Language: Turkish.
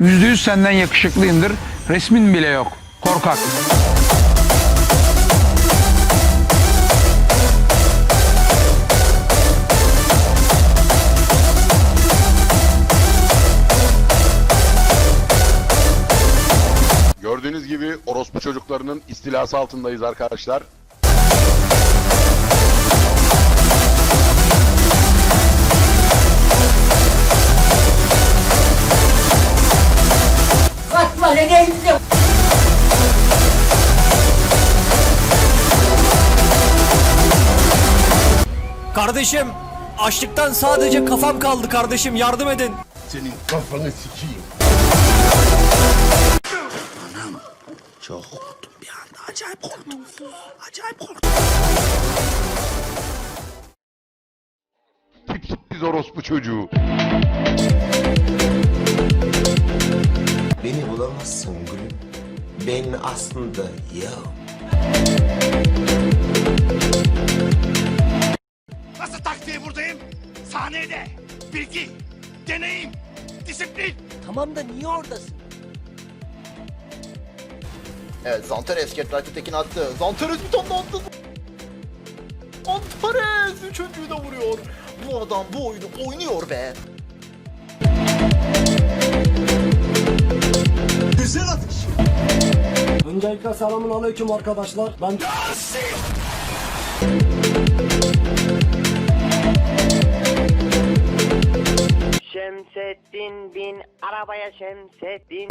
Yüzde yüz senden yakışıklıyımdır. Resmin bile yok. Korkak. Gördüğünüz gibi orospu çocuklarının istilası altındayız arkadaşlar. Lan elinde. Kardeşim açlıktan sadece kafam kaldı kardeşim yardım edin. Senin kafanı sikeyim. Çok korktum bir anda. Acayip korktum. Acayip korktum. Tipsiz orospu çocuğu. Ben aslında ya. Nasıl taktiği buradayım? Sahnede. Bilgi, deneyim, disiplin. Tamam da niye oradasın? Evet Zantares Ketrati Tekin attı. Zantares bir tane attı. Zantares üçüncüyü de vuruyor. Bu adam bu oyunu oynuyor be. Öncelikle selamun aleyküm arkadaşlar. Ben Şemsettin bin arabaya Şemsettin